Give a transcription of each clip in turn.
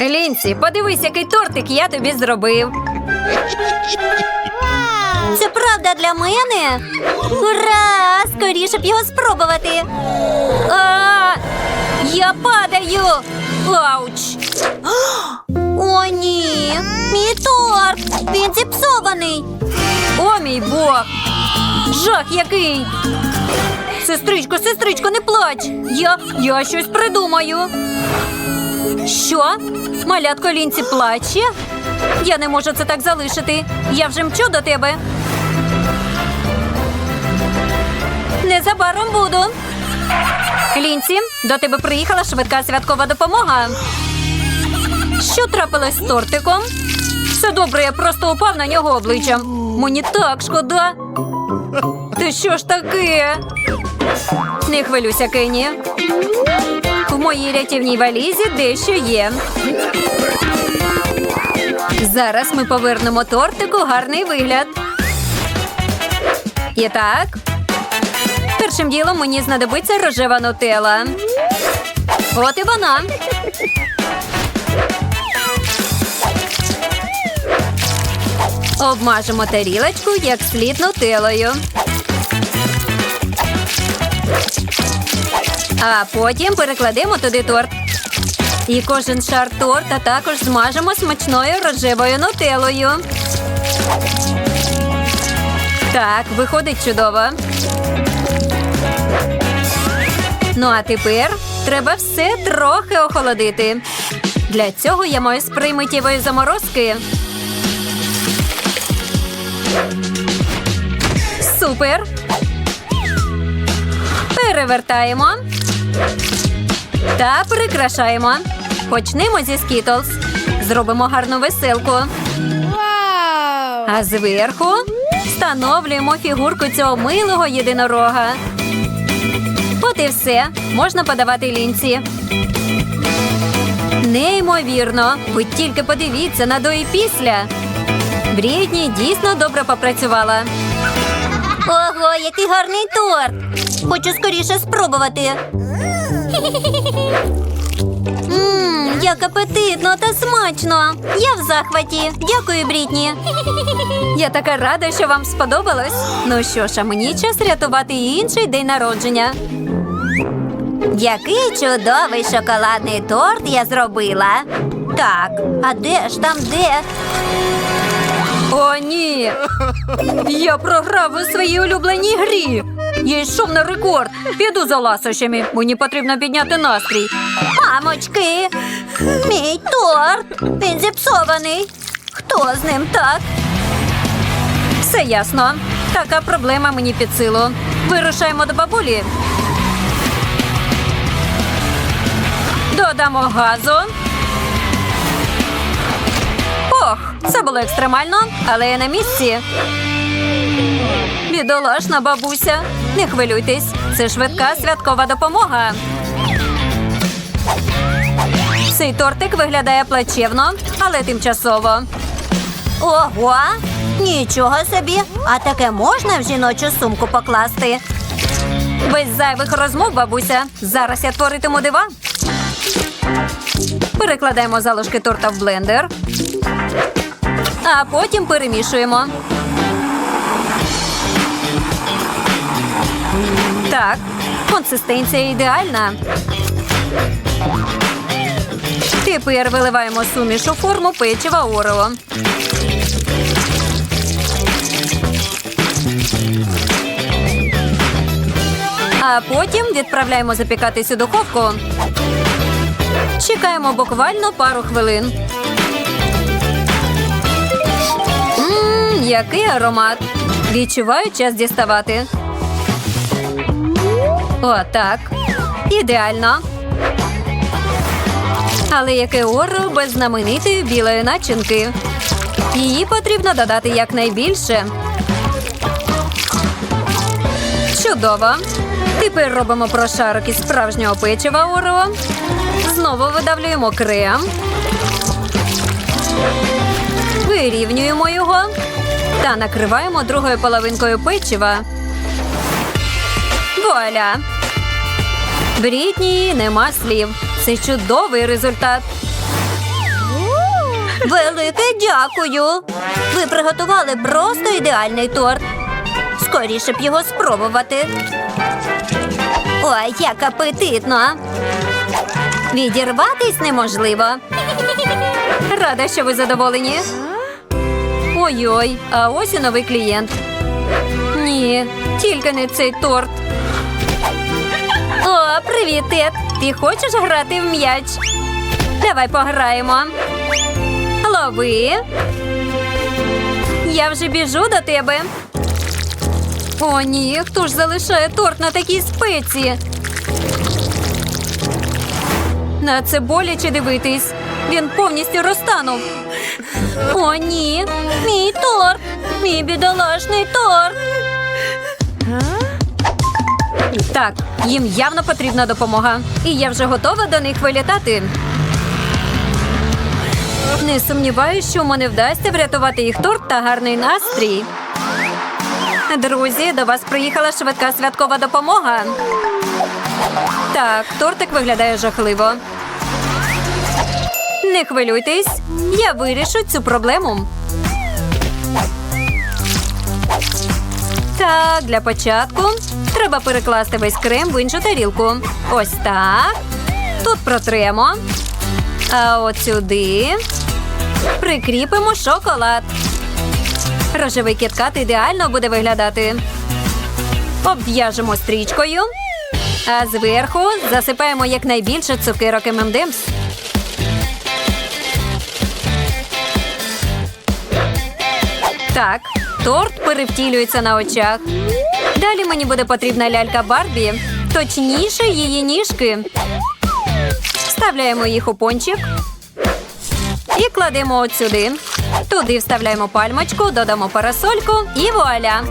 Лінсі, подивись, який тортик я тобі зробив. Це правда для мене? Ура! Скоріше б його спробувати. А, я падаю. Ауч. О, ні! Мій торт! Він зіпсований! О, мій Бог! Жах який! Сестричко, сестричко, не плач! Я, я щось придумаю. Що? Малятко лінці плаче? Я не можу це так залишити. Я вже мчу до тебе. Незабаром буду. Лінці, до тебе приїхала швидка святкова допомога. Що трапилось з тортиком? Все добре, я просто упав на нього обличчям. Мені так шкода. Ти що ж таке? Не хвилюйся, Кенні. Моїй рятівній валізі дещо є. Зараз ми повернемо тортику гарний вигляд. І так. Першим ділом мені знадобиться рожева нутела. От і вона. Обмажемо тарілочку як слід нутелою. А потім перекладемо туди торт. І кожен шар торта також змажемо смачною рожевою нутелою. Так, виходить чудово. Ну а тепер треба все трохи охолодити. Для цього я маю спрей миттєвої заморозки. Супер. Перевертаємо. Та прикрашаємо. Почнемо зі скітлз. Зробимо гарну веселку. А зверху встановлюємо фігурку цього милого єдинорога. От і все. Можна подавати лінці. Неймовірно. Ви тільки подивіться на до і після. Брідні дійсно добре попрацювала. Ого, який гарний торт! Хочу скоріше спробувати. Ммм, як апетитно та смачно. Я в захваті. Дякую, Брітні. Я така рада, що вам сподобалось. Ну що ж, а мені час рятувати інший день народження. Який чудовий шоколадний торт я зробила. Так, а де ж там де? О, ні! Я програв у своїй улюбленій грі. Я йшов на рекорд. Піду за ласощами. Мені потрібно підняти настрій. Мамочки, мій торт. Він зіпсований. Хто з ним так? Все ясно. Така проблема мені під силу. Вирушаємо до бабулі. Додамо газу. Ох, це було екстремально, але я на місці. Бідолашна бабуся. Не хвилюйтесь, це швидка святкова допомога. Цей тортик виглядає плачевно, але тимчасово. Ого, нічого собі. А таке можна в жіночу сумку покласти? Без зайвих розмов, бабуся. Зараз я творитиму дива. Перекладаємо залишки торта в блендер. А потім перемішуємо. Так, консистенція ідеальна. Тепер виливаємо суміш у форму печива Орео. А потім відправляємо запікатись у духовку. Чекаємо буквально пару хвилин. Ммм, який аромат. Відчуваю час діставати. О, так. Ідеально. Але яке оро без знаменитої білої начинки. Її потрібно додати якнайбільше. Чудово. Тепер робимо прошарок із справжнього печива Орео. Знову видавлюємо крем. Вирівнюємо його та накриваємо другою половинкою печива. Вуаля! Брітні нема слів. Це чудовий результат. Велике дякую. Ви приготували просто ідеальний торт. Скоріше б його спробувати. Ой, як апетитно. Відірватись неможливо. Рада, що ви задоволені. Ой-ой, а ось і новий клієнт. Ні, тільки не цей торт. О, привіт, Тед. Ти хочеш грати в м'яч? Давай пограємо. Лови. Я вже біжу до тебе. О, ні, хто ж залишає торт на такій спеці? На це боляче дивитись. Він повністю розтанув. О, ні, мій торт, мій бідолашний торт. Так, їм явно потрібна допомога. І я вже готова до них вилітати. Не сумніваюся, що мене вдасться врятувати їх торт та гарний настрій. Друзі, до вас приїхала швидка святкова допомога. Так, тортик виглядає жахливо. Не хвилюйтесь, я вирішу цю проблему. Так, для початку треба перекласти весь крем в іншу тарілку. Ось так. Тут протремо. А от сюди прикріпимо шоколад. Рожевий кіткат ідеально буде виглядати. Обв'яжемо стрічкою, а зверху засипаємо якнайбільше цукерок ММДМС. Так, торт перевтілюється на очах. Далі мені буде потрібна лялька Барбі, точніше її ніжки. Вставляємо їх у пончик і кладемо от сюди. Туди вставляємо пальмочку, додамо парасольку і вуаля.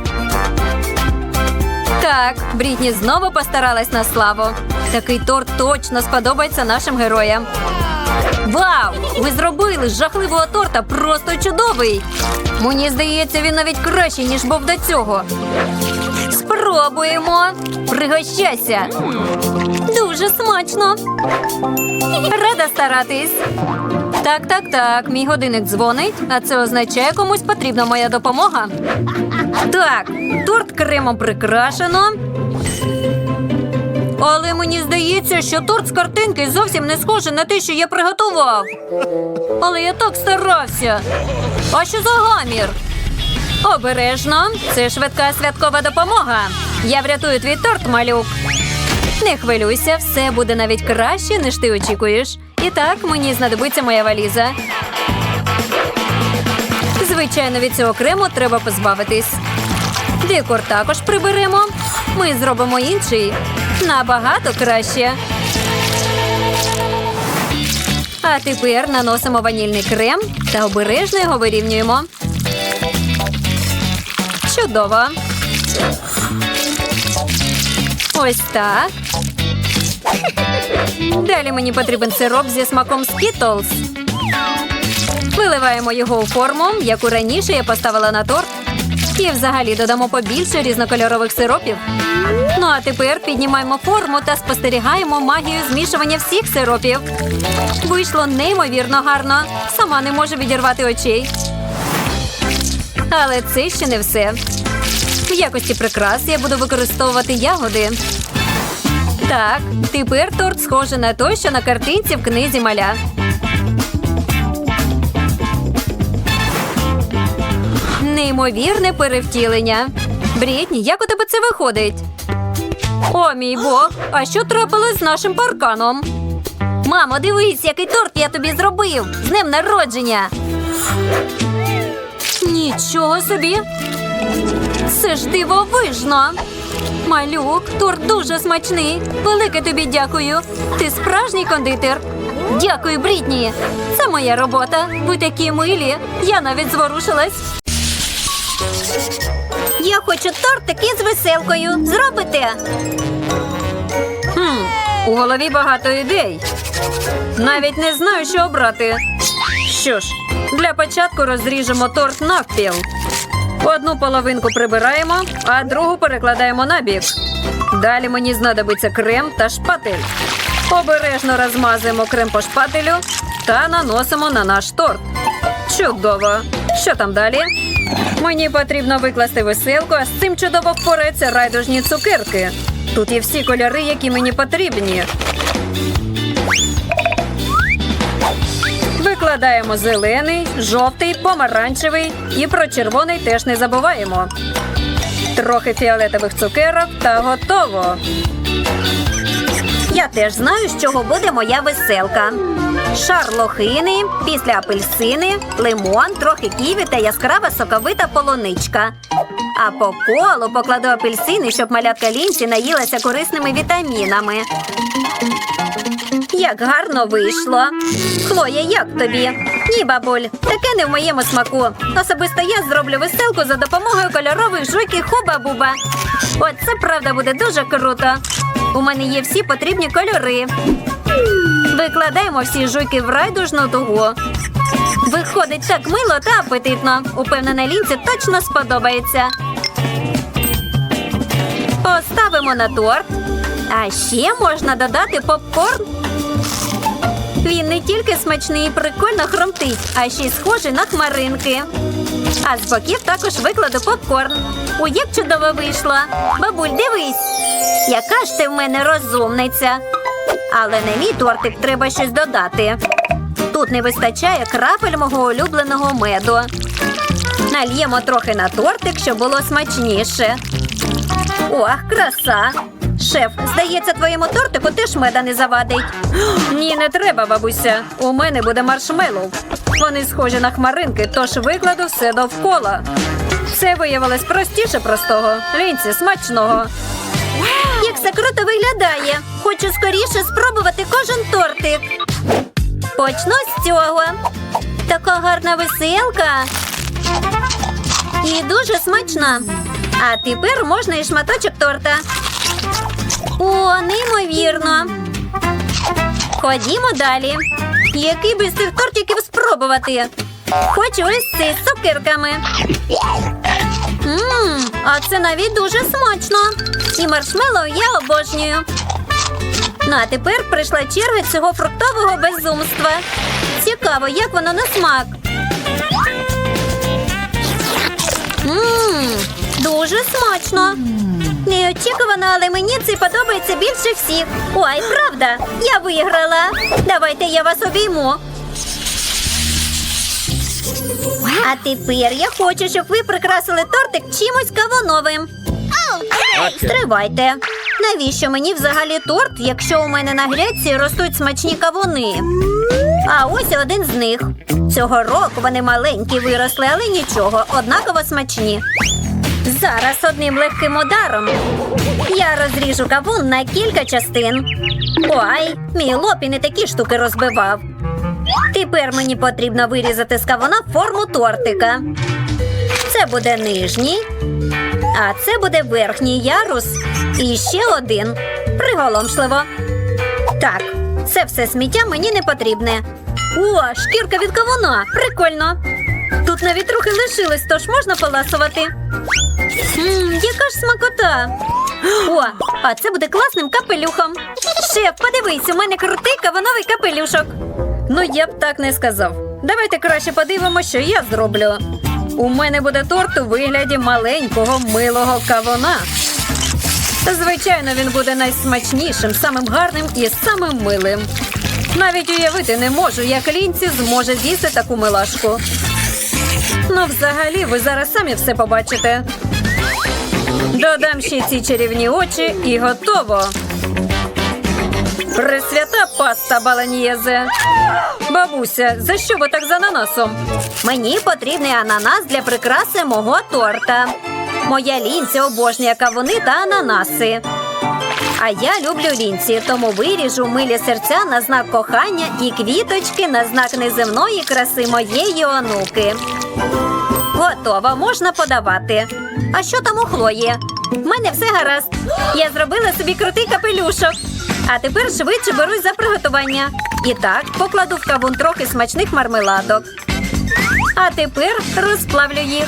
Так, Брітні знову постаралась на славу. Такий торт точно сподобається нашим героям. Вау! Ви зробили жахливого торта просто чудовий. Мені здається, він навіть кращий, ніж був до цього. Спробуємо. Пригощайся. Дуже смачно. Рада старатись. Так, так, так. Мій годинник дзвонить, а це означає, комусь потрібна моя допомога. Так, торт кремом прикрашено. Але мені здається, що торт з картинки зовсім не схожий на те, що я приготував. Але я так старався. А що за гамір? Обережно, це швидка святкова допомога. Я врятую твій торт, малюк. Не хвилюйся, все буде навіть краще, ніж ти очікуєш. І так, мені знадобиться моя валіза. Звичайно, від цього крему треба позбавитись. Декор також приберемо. Ми зробимо інший. Набагато краще. А тепер наносимо ванільний крем та обережно його вирівнюємо. Чудово. Ось так. Далі мені потрібен сироп зі смаком Skittles. Виливаємо його у форму, яку раніше я поставила на торт. І взагалі додамо побільше різнокольорових сиропів. Ну а тепер піднімаємо форму та спостерігаємо магію змішування всіх сиропів. Вийшло неймовірно гарно. Сама не можу відірвати очей. Але це ще не все. В якості прикрас я буду використовувати ягоди. Так, тепер торт схожий на той, що на картинці в книзі маля. Неймовірне перевтілення. Брітні, як у тебе це виходить? О, мій бог, а що трапилось з нашим парканом? Мамо, дивись, який торт я тобі зробив. З днем народження. Нічого собі. Це ж дивовижно. Малюк, торт дуже смачний. Велике тобі дякую. Ти справжній кондитер. Дякую, Брітні. Це моя робота. Ви такі милі. Я навіть зворушилась. Я хочу тортик із веселкою. Зробите? Хм, у голові багато ідей. Навіть не знаю, що обрати. Що ж, для початку розріжемо торт навпіл. Одну половинку прибираємо, а другу перекладаємо на бік. Далі мені знадобиться крем та шпатель. Обережно розмазуємо крем по шпателю та наносимо на наш торт. Чудово. Що там далі? Мені потрібно викласти веселку, а з цим чудово впораються райдужні цукерки. Тут є всі кольори, які мені потрібні. Викладаємо зелений, жовтий, помаранчевий і про червоний теж не забуваємо. Трохи фіолетових цукерок та готово. Я теж знаю, з чого буде моя веселка. Шар лохини, після апельсини, лимон, трохи ківі та яскрава соковита полуничка. А по колу покладу апельсини, щоб малятка лінці наїлася корисними вітамінами. Як гарно вийшло. Хлоя, як тобі? Ні, бабуль, таке не в моєму смаку. Особисто я зроблю веселку за допомогою кольорових жуйків хуба-буба. От це правда буде дуже круто. У мене є всі потрібні кольори. Викладаємо всі жуйки в райдужну дугу. Виходить так мило та апетитно. Упевнена лінці точно сподобається. Поставимо на торт. А ще можна додати попкорн. Він не тільки смачний і прикольно хромтить, а ще й схожий на хмаринки. А з боків також викладу попкорн. У як чудово вийшло. Бабуль, дивись. Яка ж ти в мене розумниця. Але на мій тортик треба щось додати. Тут не вистачає крапель мого улюбленого меду. Нальємо трохи на тортик, щоб було смачніше. Ох, краса! Шеф, здається, твоєму тортику теж меда не завадить. Ні, не треба, бабуся. У мене буде маршмеллоу. Вони схожі на хмаринки, тож викладу все довкола. Це виявилось простіше простого. Лінці, смачного. Як це круто виглядає. Хочу скоріше спробувати кожен тортик. Почну з цього. Така гарна веселка. І дуже смачна. А тепер можна і шматочок торта. О, неймовірно. Ходімо далі. Який би з цих тортиків спробувати? Хочу ось цей з цукерками. Мм, а це навіть дуже смачно. І маршмеллоу я обожнюю. Ну а тепер прийшла черга цього фруктового безумства. Цікаво, як воно на смак. Мм, дуже смачно. Неочікувано, але мені це подобається більше всіх. Ой, правда, я виграла. Давайте я вас обійму. А тепер я хочу, щоб ви прикрасили тортик чимось кавуновим. Стривайте. Навіщо мені взагалі торт, якщо у мене на грядці ростуть смачні кавуни? А ось один з них. Цього року вони маленькі виросли, але нічого, однаково смачні. Зараз одним легким ударом я розріжу кавун на кілька частин. Ой, мій лопі не такі штуки розбивав. Тепер мені потрібно вирізати з кавуна форму тортика. Це буде нижній, а це буде верхній ярус. І ще один. Приголомшливо. Так, це все сміття мені не потрібне. О, шкірка від кавуна. Прикольно. Тут навіть трохи лишилось, тож можна поласувати. Мм, яка ж смакота. О, а це буде класним капелюхом. Шеф, подивись, у мене крутий кавуновий капелюшок. Ну, я б так не сказав. Давайте краще подивимося, що я зроблю. У мене буде торт у вигляді маленького милого кавуна. Звичайно, він буде найсмачнішим, самим гарним і самим милим. Навіть уявити не можу, як лінці зможе з'їсти таку милашку. Ну, взагалі, ви зараз самі все побачите. Додам ще ці чарівні очі і готово. Пресвята паста баланьєзе. Бабуся, за що ви так з ананасом? Мені потрібний ананас для прикраси мого торта. Моя лінця обожнює кавуни та ананаси. А я люблю лінці, тому виріжу милі серця на знак кохання і квіточки на знак неземної краси моєї онуки. Готово, можна подавати. А що там у Хлої? В мене все гаразд. Я зробила собі крутий капелюшок. А тепер швидше берусь за приготування. І так, покладу в кавун трохи смачних мармеладок. А тепер розплавлю їх.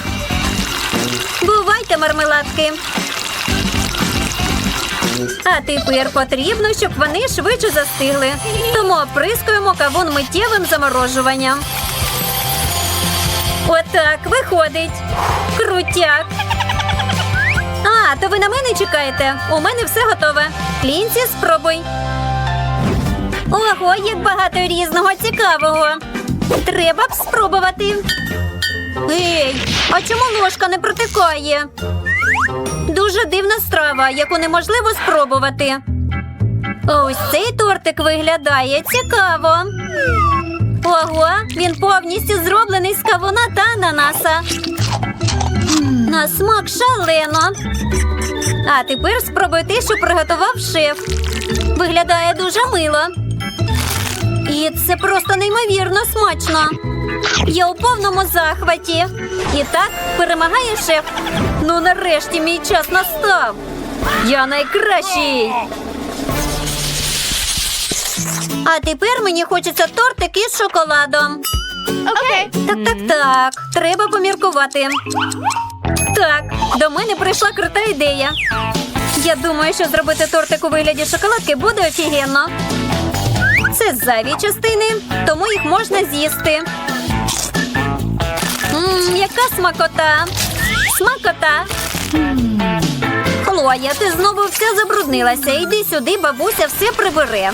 Бувайте, мармеладки. А тепер потрібно, щоб вони швидше застигли. Тому оприскуємо кавун миттєвим заморожуванням. Отак виходить. Крутяк. То ви на мене чекаєте? У мене все готове. Лінці, спробуй. Ого, як багато різного цікавого. Треба б спробувати. Ей, а чому ложка не протикає? Дуже дивна страва, яку неможливо спробувати. Ось цей тортик виглядає цікаво. Ого, він повністю зроблений з кавуна та ананаса. На смак шалено. А тепер спробуй те, що приготував шеф. Виглядає дуже мило. І це просто неймовірно смачно. Я у повному захваті. І так перемагає шеф. Ну, нарешті мій час настав. Я найкращий. А тепер мені хочеться тортик із шоколадом. Okay. Так, так, так. Треба поміркувати. Так, до мене прийшла крута ідея. Я думаю, що зробити тортик у вигляді шоколадки буде офігенно. Це зайві частини, тому їх можна з'їсти. Яка смакота! Смакота! Хлоя, ти знову вся забруднилася. Йди сюди, бабуся все прибере.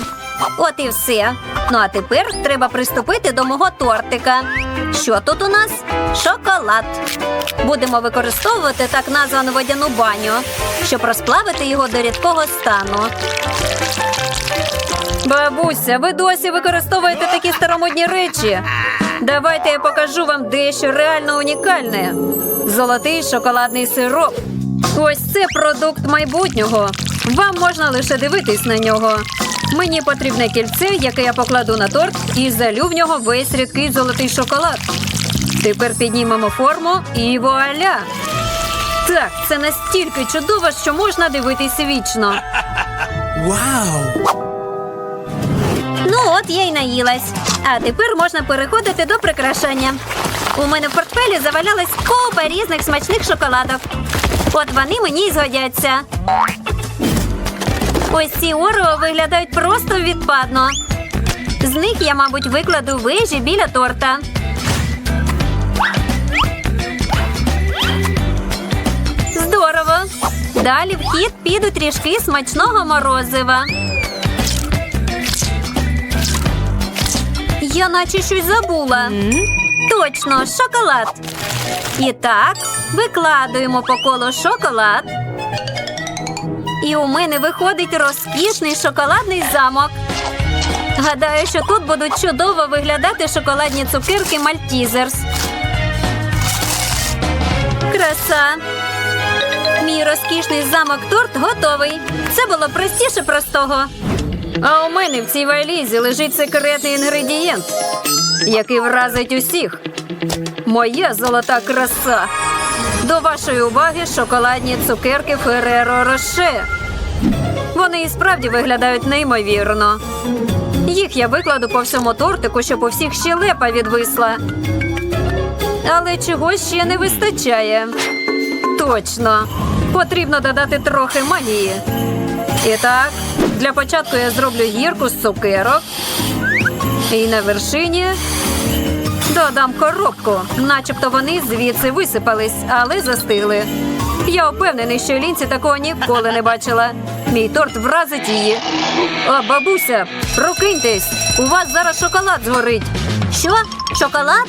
От і все. Ну а тепер треба приступити до мого тортика. Що тут у нас? Шоколад. Будемо використовувати так названу водяну баню, щоб розплавити його до рідкого стану. Бабуся, ви досі використовуєте такі старомодні речі. Давайте я покажу вам дещо реально унікальне. Золотий шоколадний сироп. Ось це продукт майбутнього. Вам можна лише дивитись на нього. Мені потрібне кільце, яке я покладу на торт, і залю в нього весь рідкий золотий шоколад. Тепер піднімемо форму і вуаля! Так, це настільки чудово, що можна дивитись вічно. Wow! Ну от я й наїлась. А тепер можна переходити до прикрашання. У мене в портфелі завалялась купа різних смачних шоколадок. От вони мені й згодяться. Ось ці орео виглядають просто відпадно. З них я, мабуть, викладу вежі біля торта. Здорово! Далі в хід підуть трішки смачного морозива. Я наче щось забула. Точно, шоколад. І так, викладуємо по колу шоколад. І у мене виходить розкішний шоколадний замок. Гадаю, що тут будуть чудово виглядати шоколадні цукерки Мальтізерс. Краса. Мій розкішний замок торт готовий. Це було простіше простого. А у мене в цій валізі лежить секретний інгредієнт, який вразить усіх. Моя золота краса. До вашої уваги шоколадні цукерки Фереро Роше. Вони і справді виглядають неймовірно. Їх я викладу по всьому тортику, щоб у всіх щелепа відвисла. Але чогось ще не вистачає. Точно. Потрібно додати трохи магії. І так, для початку я зроблю гірку з цукерок. І на вершині додам коробку, начебто вони звідси висипались, але застигли. Я впевнений, що лінці такого ніколи не бачила. Мій торт вразить її. О, бабуся, прокиньтесь! У вас зараз шоколад згорить. Що? Шоколад?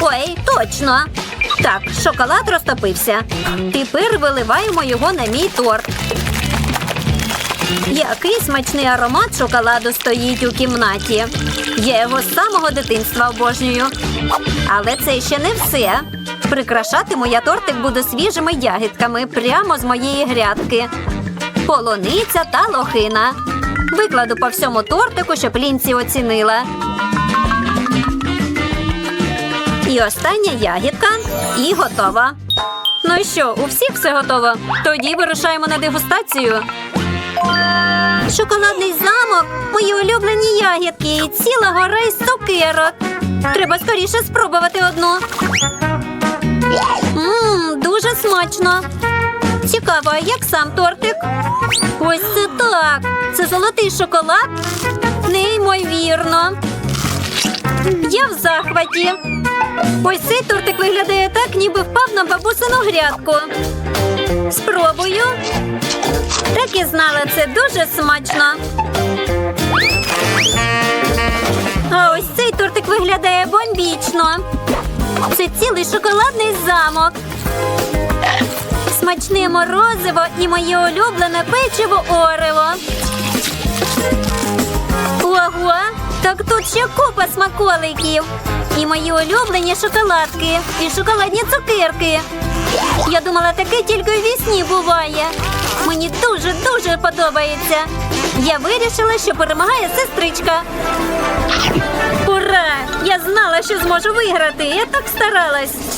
Ой, точно. Так, шоколад розтопився. Тепер виливаємо його на мій торт. Який смачний аромат шоколаду стоїть у кімнаті. Я його з самого дитинства обожнюю. Але це ще не все. Прикрашатиму я тортик буду свіжими ягідками прямо з моєї грядки. Полуниця та лохина. Викладу по всьому тортику, щоб лінці оцінила. І остання ягідка і готова. Ну що, у всіх все готово? Тоді вирушаємо на дегустацію. Шоколадний замок, мої улюблені ягідки і ціла гора із цукерок. Треба скоріше спробувати одну. Мм, дуже смачно. Цікаво, а як сам тортик? Ось це так. Це золотий шоколад. Неймовірно. Я в захваті. Ось цей тортик виглядає так, ніби впав на бабусину грядку. Спробую. Так і знала, це дуже смачно. А ось цей тортик виглядає бомбічно. Це цілий шоколадний замок. Смачне морозиво і моє улюблене печиво Орево. Ого, так тут ще купа смаколиків. І мої улюблені шоколадки, і шоколадні цукерки. Я думала, таке тільки у вісні буває. Мені дуже-дуже подобається. Я вирішила, що перемагає сестричка. Ура! Я знала, що зможу виграти. Я так старалась.